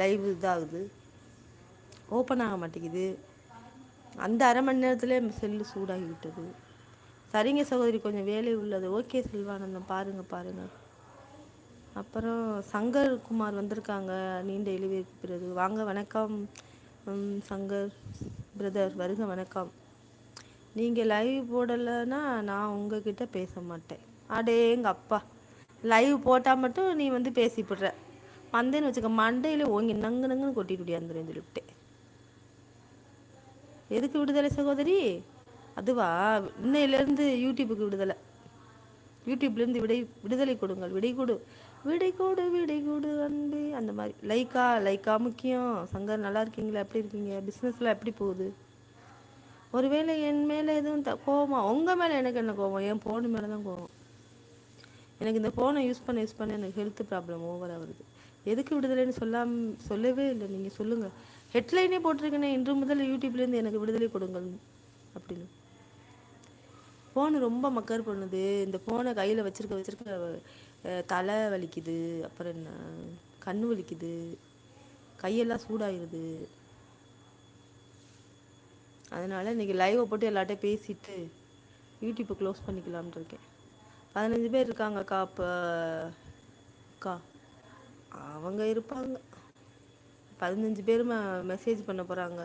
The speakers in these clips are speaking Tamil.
லைவ் இதாகுது. ஓப்பன் ஆக மாட்டேங்குது. அந்த அரை மணி நேரத்துலேயே செல்லு சூடாகி விட்டது சரிங்க சகோதரி கொஞ்சம் வேலை உள்ளது. ஓகே செல்வானந்தம். பாருங்கள் பாருங்கள் அப்புறம் சங்கர் குமார் வந்திருக்காங்க. நீண்ட இழிவிற்கு பிறகு. வாங்க வணக்கம். சங்கர் பிரதர் வருக வணக்கம். நீங்கள் லைவ் போடலைன்னா நான் உங்ககிட்ட பேச மாட்டேன். அடே எங்கள் அப்பா லைவ் போட்டால் மட்டும் நீ வந்து பேசிவிடுற வந்தேன்னு வச்சுக்க மண்டையில் ஓங்கி நங்கு நங்குன்னு கொட்டிட்டு முடியாந்துருன்னு சொல்லிவிட்டேன் எதுக்கு விடுதலை சகோதரி அதுவா இன்னையிலேருந்து யூடியூபுக்கு விடுதலை யூடியூப்லேருந்து விடை விடுதலை கொடுங்கள் விடை கொடு விடை கொடு விடை கொடு அன்பு அந்த மாதிரி லைக்கா லைக்கா முக்கியம் சங்கர் நல்லா இருக்கீங்களா எப்படி இருக்கீங்க பிஸ்னஸ்லாம் எப்படி போகுது ஒருவேளை என் மேலே எதுவும் த கோவமா உங்கள் மேலே எனக்கு என்ன கோவம் என் ஃபோனு மேலே தான் கோவம் எனக்கு இந்த ஃபோனை யூஸ் பண்ண யூஸ் பண்ண எனக்கு ஹெல்த் ப்ராப்ளம் ஓவராக வருது எதுக்கு விடுதலைன்னு சொல்லாம சொல்லவே இல்லை. நீங்கள் சொல்லுங்கள் ஹெட்லைனே போட்டிருக்கேனே இன்று முதல் யூடியூப்லேருந்து எனக்கு விடுதலை கொடுங்கள் அப்படின்னு. ஃபோனு ரொம்ப மக்கர் பண்ணுது. இந்த ஃபோனை கையில் வச்சுருக்க வச்சிருக்க தலை வலிக்குது. அப்புறம் என்ன? கண் வலிக்குது. கையெல்லாம் சூடாயிருது. அதனால் இன்றைக்கி லைவை போட்டு எல்லார்ட்டையும் பேசிட்டு யூடியூப்பை க்ளோஸ் பண்ணிக்கலாம்னு இருக்கேன். பதினஞ்சு பேர் இருக்காங்கக்கா இப்போ அக்கா. அவங்க இருப்பாங்க. பதினஞ்சு பேர் மெசேஜ் பண்ண போகிறாங்க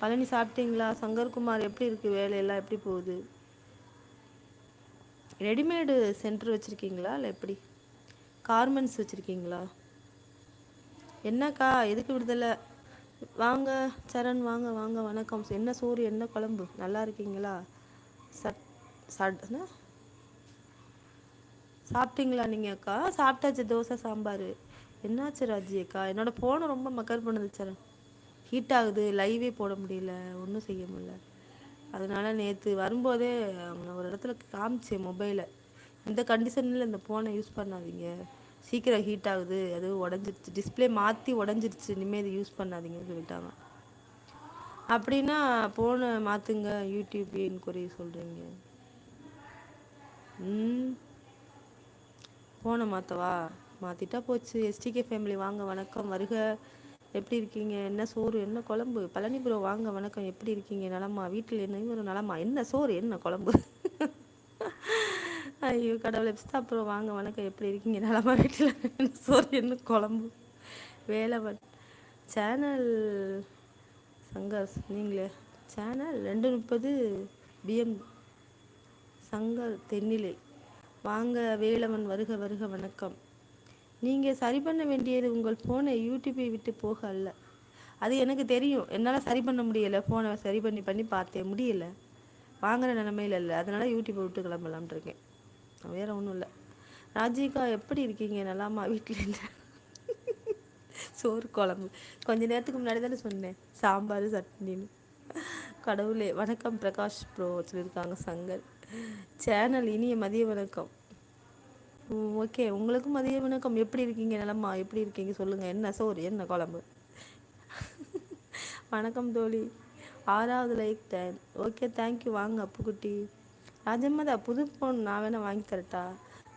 பழனி சாப்பிட்டீங்களா? சங்கர்குமார் எப்படி இருக்குது வேலையெல்லாம் எப்படி போகுது? ரெடிமேடு சென்டர் வச்சுருக்கீங்களா? இல்லை எப்படி? கார்மெண்ட்ஸ் வச்சுருக்கீங்களா? என்னக்கா? எதுக்கு விடுதலை? வாங்க சரண் வாங்க வாங்க. வணக்கம். என்ன சோறு என்ன குழம்பு? நல்லா இருக்கீங்களா? சட் சட்னா சாப்பிட்டீங்களா நீங்கள் அக்கா? சாப்பிட்டாச்சு தோசை சாம்பார். என்னாச்சு ராஜி அக்கா? என்னோடய ஃபோனை ரொம்ப மக்கர் பண்ணுது சார் ஹீட் ஆகுது லைவே போட முடியல. ஒன்றும் செய்ய முடியல. அதனால நேற்று வரும்போதே அவங்க ஒரு இடத்துல காமிச்சேன் மொபைலை இந்த கண்டிஷனில் இந்த ஃபோனை யூஸ் பண்ணாதீங்க. சீக்கிரம் ஹீட் ஆகுது அது உடஞ்சிருச்சு. டிஸ்ப்ளே மாற்றி உடஞ்சிருச்சு. இனிமேல் இது யூஸ் பண்ணாதீங்கன்னு சொல்லிட்டாங்க. அப்படின்னா ஃபோனை மாற்றுங்க யூடியூப் என்கொயரி சொல்கிறீங்க ம். ஃபோனை மாற்றவா மாற்றிட்டா போச்சு. எஸ்டிகே ஃபேமிலி வாங்க வணக்கம். வருக. எப்படி இருக்கீங்க? என்ன சோறு? என்ன குழம்பு? பழனி ப்ரோ வாங்க வணக்கம். எப்படி இருக்கீங்க? நலமா? வீட்டில் என்ன? ஒரு நலமா? என்ன சோறு? என்ன குழம்பு? ஐயோ கடவுளை. பிஸ்தா ப்ரோ வாங்க வணக்கம். எப்படி இருக்கீங்க? நலமா? வீட்டில் என்ன சோறு? என்ன குழம்பு? வேலவன் சேனல் சங்கர் நீங்களே. சேனல் ரெண்டு முப்பது பிஎம் சங்கர் தென்னிலை. வாங்க வேலவன் வருக வருக வணக்கம். நீங்கள் சரி பண்ண வேண்டியது உங்கள் ஃபோனை யூடியூப்பை விட்டு போக அல்ல. அது எனக்கு தெரியும். என்னால் சரி பண்ண முடியலை. ஃபோனை சரி பண்ணி பண்ணி பார்த்தேன் முடியல. வாங்குற நிலமையில இல்லை. அதனால் யூடியூப்பை விட்டு கிளம்பலாம்னு இருக்கேன். ஒன்றும் இல்லை. ராஜிகா எப்படி இருக்கீங்க? நல்லாமா வீட்டில் சோறு குழம்பு. கொஞ்ச நேரத்துக்கு முன்னாடி தானே சொன்னேன். சாம்பார் சட்னின்னு. கடவுளே. வணக்கம் பிரகாஷ் ப்ரோ சொல்லியிருக்காங்க சங்கர். சேனல் இனிய மதிய வணக்கம். ஓகே உங்களுக்கும் மதிய வணக்கம். எப்படி இருக்கீங்க? நிலமா எப்படி இருக்கீங்க? சொல்லுங்கள் என்ன சோறு? என்ன குழம்பு? வணக்கம் தோழி. ஆறாவது லைக் டைம் ஓகே தேங்க்யூ வாங்க அப்புக்குட்டி. ராஜம்மதா புது ஃபோன் நான் வேணா வாங்கி தரட்டா?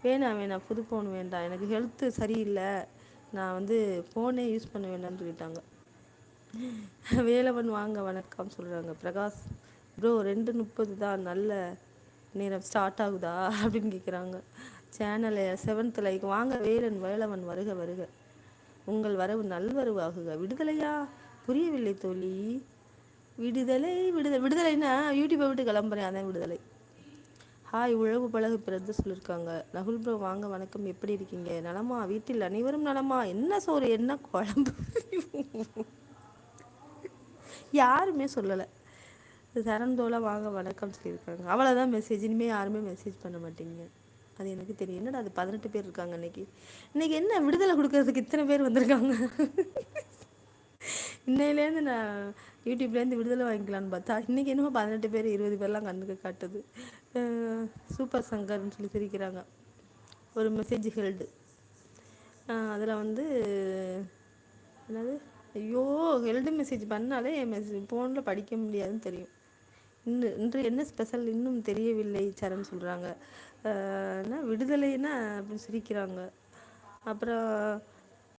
வேணாம் வேணாம் புது ஃபோன் வேண்டாம் எனக்கு ஹெல்த்து சரியில்லை. நான் வந்து ஃபோனே யூஸ் பண்ண வேண்டாம்னு சொல்லிட்டாங்க. வேலவன் வாங்க. வணக்கம் சொல்கிறாங்க பிரகாஷ் ப்ரோ ரெண்டு முப்பது தான். நல்ல நேரம் ஸ்டார்ட் ஆகுதா அப்படின்னு கேட்குறாங்க சேனலை செவன்த் லைக் வாங்க வேலன் வேலவன் வருக வருக. உங்கள் வரவு நல்வரவாகுக விடுதலையா? புரியவில்லை தோழி. விடுதலை விடுதலை விடுதலைன்னா யூடியூப்பை விட்டு கிளம்புறேன். அதான் விடுதலை. ஹாய் உழவு பழகு பிறந்து சொல்லியிருக்காங்க நகுல் ப்ரோ வாங்க வணக்கம். எப்படி இருக்கீங்க? நலமா? வீட்டில் அனைவரும் நலமா? என்ன சோறு? என்ன குழம்பு? யாருமே சொல்லலை. சரண் தோலை வாங்க வணக்கம் சொல்லியிருக்காங்க. அவ்வளோதான் மெசேஜ் இனிமேல் யாருமே மெசேஜ் பண்ண மாட்டீங்க. அது எனக்கு தெரியும். என்னடா அது பதினெட்டு பேர் இருக்காங்க இன்னைக்கு இன்னைக்கு என்ன விடுதலை கொடுக்கறதுக்கு இத்தனை பேர் வந்திருக்காங்க? இன்னையிலேருந்து நான் யூடியூப்லேருந்து விடுதலை வாங்கிக்கலான்னு பார்த்தா இன்றைக்கி என்னமோ பதினெட்டு பேர் இருபது பேர்லாம் கண்ணுக்கு காட்டுது. சூப்பர் சங்கர்னு சொல்லி சிரிக்கிறாங்க. ஒரு மெசேஜ் ஹெல்டு அதில் வந்து என்னது? ஐயோ ஹெல்டு மெசேஜ் பண்ணாலே என் மெசேஜ் ஃபோனில் படிக்க முடியாதுன்னு தெரியும். இன்னும் இன்று என்ன ஸ்பெஷல் இன்னும் தெரியவில்லை சரண் சொல்கிறாங்க என்ன விடுதலைன்னா அப்படின்னு சிரிக்கிறாங்க. அப்புறம்